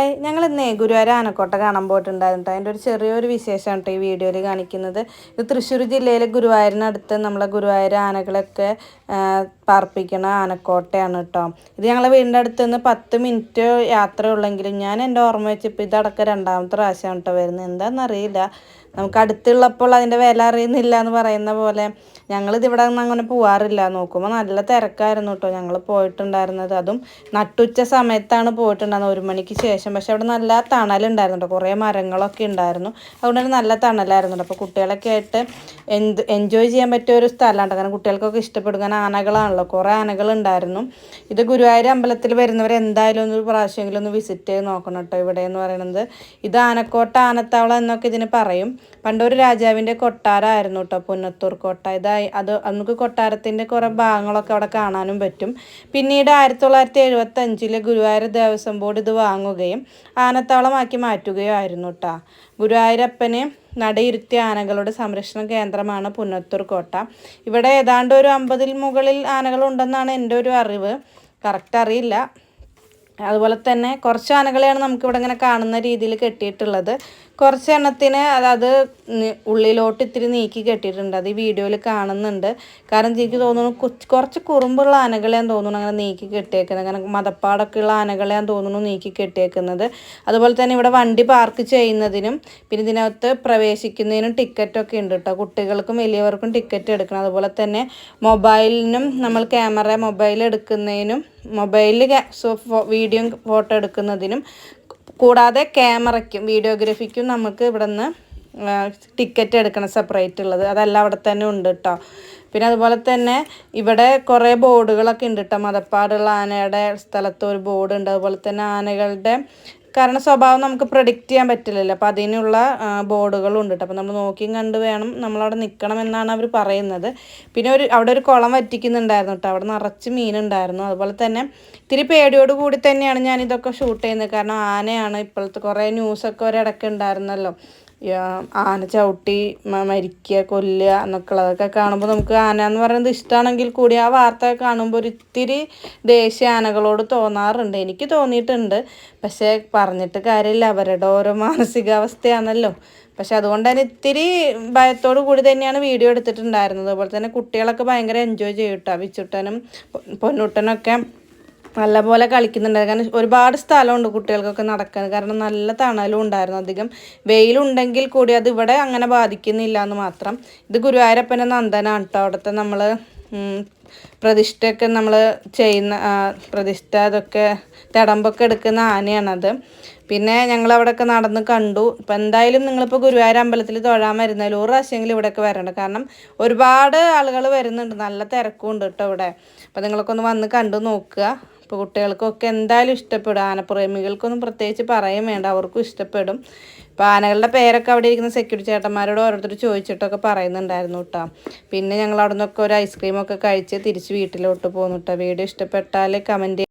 Hi. ഞങ്ങൾ ഇന്നേ ഗുരുവായൂർ ആനക്കോട്ട കാണാൻ പോയിട്ടുണ്ടായിരുന്നു കേട്ടോ അതിന്റെ ഒരു ചെറിയൊരു വിശേഷമാണ് കേട്ടോ ഈ വീഡിയോയിൽ കാണിക്കുന്നത്. ഇത് തൃശ്ശൂർ ജില്ലയിലെ ഗുരുവായൂരിനടുത്ത് നമ്മളെ ഗുരുവായൂർ ആനകളൊക്കെ പാർപ്പിക്കണ ആനക്കോട്ടയാണ് കേട്ടോ ഇത് ഞങ്ങളെ വീടിന്റെ അടുത്ത് നിന്ന് പത്ത് മിനിറ്റ് യാത്ര ഉള്ളെങ്കിലും ഞാൻ എന്റെ ഓർമ്മ വെച്ചപ്പോൾ ഇതടക്കം രണ്ടാമത്തെ പ്രാവശ്യമാണ് കേട്ടോ വരുന്നത്. എന്താണെന്നറിയില്ല. നമുക്ക് അടുത്തുള്ളപ്പോൾ അതിന്റെ വില അറിയുന്നില്ല എന്ന് പറയുന്ന പോലെ ഞങ്ങളിതിവിടെ നിന്ന് അങ്ങനെ പോവാറില്ല. നോക്കുമ്പോൾ നല്ല തിരക്കായിരുന്നു കേട്ടോ ഞങ്ങൾ പോയിട്ടുണ്ടായിരുന്നത്. അതും നട്ടുച്ച സമയത്താണ് പോയിട്ടുണ്ടായിരുന്നത്. ഒരു മണിക്ക് ശേഷം. പക്ഷെ അവിടെ നല്ല തണലുണ്ടായിരുന്നു കേട്ടോ കുറേ മരങ്ങളൊക്കെ ഉണ്ടായിരുന്നു. അതുകൊണ്ട് തന്നെ നല്ല തണലായിരുന്നു അപ്പോൾ കുട്ടികളൊക്കെ ആയിട്ട് എന്ത് എൻജോയ് ചെയ്യാൻ പറ്റിയ ഒരു സ്ഥലമാണ് കാരണം കുട്ടികൾക്കൊക്കെ ഇഷ്ടപ്പെടും കാരണം ആനകളാണല്ലോ. കുറേ ആനകളുണ്ടായിരുന്നു. ഇത് ഗുരുവായൂർ അമ്പലത്തിൽ വരുന്നവർ എന്തായാലും ഒന്ന് പ്രാവശ്യമെങ്കിലും ഒന്ന് വിസിറ്റ് ചെയ്ത് നോക്കണം കേട്ടോ ഇവിടെ എന്ന് പറയുന്നത് ഇത് ആനക്കോട്ട ആനത്താവളം എന്നൊക്കെ ഇതിന് പറയും. പണ്ടൊരു രാജാവിന്റെ കൊട്ടാരമായിരുന്നു കേട്ടോ പുന്നത്തൂർ കോട്ട. ഇതായി അത് നമുക്ക് കൊട്ടാരത്തിന്റെ കുറേ ഭാഗങ്ങളൊക്കെ അവിടെ കാണാനും പറ്റും. പിന്നീട് ആയിരത്തി തൊള്ളായിരത്തി എഴുപത്തി അഞ്ചിലെ ഗുരുവായൂർ ദേവസ്വം ബോർഡ് ഇത് വാങ്ങുകയും ആനത്താവളമാക്കി മാറ്റുകയോ ആയിരുന്നു കേട്ടോ ഗുരുവായൂരപ്പനെ നടയിരുത്തിയ ആനകളുടെ സംരക്ഷണ കേന്ദ്രമാണ് പുന്നത്തൂർ കോട്ട. ഇവിടെ ഏതാണ്ട് ഒരു അമ്പതിൽ മുകളിൽ ആനകളുണ്ടെന്നാണ് എന്റെ ഒരു അറിവ്. കറക്റ്റ് അറിയില്ല. അതുപോലെ തന്നെ കുറച്ച് ആനകളെയാണ് നമുക്കിവിടെ ഇങ്ങനെ കാണുന്ന രീതിയിൽ കെട്ടിയിട്ടുള്ളത്. കുറച്ച് എണ്ണത്തിന് അതായത് ഉള്ളിലോട്ട് ഇത്തിരി നീക്കി കെട്ടിയിട്ടുണ്ട്. അത് ഈ വീഡിയോയിൽ കാണുന്നുണ്ട്. കാരണം എനിക്ക് തോന്നുന്നു കുറച്ച് കുറുമ്പുള്ള ആനകളെയാണ് തോന്നുന്നു അങ്ങനെ നീക്കി കെട്ടിയേക്കുന്നത്. അങ്ങനെ മതപ്പാടൊക്കെ ഉള്ള ആനകളെയാണ് തോന്നുന്നു നീക്കി കെട്ടിയേക്കുന്നത്. അതുപോലെ തന്നെ ഇവിടെ വണ്ടി പാർക്ക് ചെയ്യുന്നതിനും പിന്നെ ഇതിനകത്ത് പ്രവേശിക്കുന്നതിനും ടിക്കറ്റൊക്കെ ഉണ്ട് കേട്ടോ കുട്ടികൾക്കും വലിയവർക്കും ടിക്കറ്റ് എടുക്കണം. അതുപോലെ തന്നെ മൊബൈലിനും നമ്മൾ ക്യാമറ മൊബൈൽ എടുക്കുന്നതിനും മൊബൈലിൽ വീഡിയോ ഫോട്ടോ എടുക്കുന്നതിനും കൂടാതെ ക്യാമറയ്ക്കും വീഡിയോഗ്രഫിക്കും നമുക്ക് ഇവിടെ നിന്ന് ടിക്കറ്റ് എടുക്കണം സെപ്പറേറ്റ് ഉള്ളത്. അതെല്ലാം അവിടെ തന്നെ ഉണ്ട് കേട്ടോ പിന്നെ അതുപോലെ തന്നെ ഇവിടെ കുറേ ബോർഡുകളൊക്കെ ഉണ്ട് കേട്ടോ മതപ്പാടുള്ള ആനയുടെ സ്ഥലത്ത് ഒരു ബോർഡ് ഉണ്ട്. അതുപോലെ തന്നെ ആനകളുടെ കാരണം സ്വഭാവം നമുക്ക് പ്രഡിക്റ്റ് ചെയ്യാൻ പറ്റില്ലല്ലോ. അപ്പോൾ അതിനുള്ള ബോർഡുകളുണ്ട് കേട്ടോ അപ്പോൾ നമ്മൾ നോക്കിയും കണ്ട് വേണം നമ്മളവിടെ നിൽക്കണം എന്നാണ് അവർ പറയുന്നത്. പിന്നെ ഒരു അവിടെ ഒരു കുളം വറ്റിക്കുന്നുണ്ടായിരുന്നു കേട്ടോ അവിടെ നിറച്ച് മീനുണ്ടായിരുന്നു. അതുപോലെ തന്നെ ഇത്തിരി പേടിയോട് കൂടി തന്നെയാണ് ഞാൻ ഇതൊക്കെ ഷൂട്ട് ചെയ്യുന്നത്. കാരണം ആനയാണ്. ഇപ്പോഴത്തെ കുറേ ന്യൂസൊക്കെ ഒരിടയ്ക്ക് ഉണ്ടായിരുന്നല്ലോ. ആന ചവിട്ടി മരിക്കുക കൊല്ലുക എന്നൊക്കെ ഉള്ളതൊക്കെ കാണുമ്പോൾ നമുക്ക് ആന എന്ന് പറയുന്നത് ഇഷ്ടമാണെങ്കിൽ കൂടി ആ വാർത്ത കാണുമ്പോൾ ഒരു ഇത്തിരി ദേഷ്യ ആനകളോട് തോന്നാറുണ്ട്. എനിക്ക് തോന്നിയിട്ടുണ്ട്. പക്ഷേ പറഞ്ഞിട്ട് കാര്യമില്ല. അവരുടെ ഓരോ മാനസികാവസ്ഥയാണല്ലോ. പക്ഷെ അതുകൊണ്ട് തന്നെ ഇത്തിരി ഭയത്തോടു കൂടി തന്നെയാണ് വീഡിയോ എടുത്തിട്ടുണ്ടായിരുന്നത്. അതുപോലെ തന്നെ കുട്ടികളൊക്കെ ഭയങ്കര എൻജോയ് ചെയ്യും കേട്ടോ വിച്ചുട്ടനും പൊന്നൂട്ടനൊക്കെ നല്ലപോലെ കളിക്കുന്നുണ്ട്. കാരണം ഒരുപാട് സ്ഥലമുണ്ട് കുട്ടികൾക്കൊക്കെ നടക്കാൻ. കാരണം നല്ല തണലും ഉണ്ടായിരുന്നു അധികം. വെയിലുണ്ടെങ്കിൽ കൂടി അത് ഇവിടെ അങ്ങനെ ബാധിക്കുന്നില്ല എന്ന് മാത്രം. ഇത് ഗുരുവായൂരപ്പന്റെ നന്ദനാണ് കേട്ടോ അവിടുത്തെ നമ്മൾ പ്രതിഷ്ഠയൊക്കെ നമ്മൾ ചെയ്യുന്ന പ്രതിഷ്ഠ അതൊക്കെ തടമ്പൊക്കെ എടുക്കുന്ന ആനയാണത്. പിന്നെ ഞങ്ങൾ അവിടെയൊക്കെ നടന്ന് കണ്ടു. ഇപ്പം എന്തായാലും നിങ്ങളിപ്പോൾ ഗുരുവായൂർ അമ്പലത്തിൽ തൊഴാൻ വരുന്നതിൽ ഒരു പ്രാവശ്യമെങ്കിലും ഇവിടെയൊക്കെ വരണം കാരണം ഒരുപാട് ആളുകൾ വരുന്നുണ്ട്. നല്ല തിരക്കും ഉണ്ട് കേട്ടോ ഇവിടെ. അപ്പോൾ നിങ്ങളൊക്കെ ഒന്ന് വന്ന് കണ്ടു നോക്കുക. ഇപ്പോൾ കുട്ടികൾക്കൊക്കെ എന്തായാലും ഇഷ്ടപ്പെടും. ആനപ്രേമികൾക്കൊന്നും പ്രത്യേകിച്ച് പറയും വേണ്ട അവർക്കും ഇഷ്ടപ്പെടും. ഇപ്പം ആനകളുടെ പേരൊക്കെ അവിടെ ഇരിക്കുന്ന സെക്യൂരിറ്റി ചേട്ടന്മാരോട് ഓരോരുത്തർ ചോദിച്ചിട്ടൊക്കെ പറയുന്നുണ്ടായിരുന്നു കേട്ടോ. പിന്നെ ഞങ്ങൾ അവിടെ നിന്നൊക്കെ ഒരു ഐസ്ക്രീമൊക്കെ കഴിച്ച് തിരിച്ച് വീട്ടിലോട്ട് പോകുന്നു കേട്ടോ. വീഡിയോ ഇഷ്ടപ്പെട്ടാൽ കമന്റ്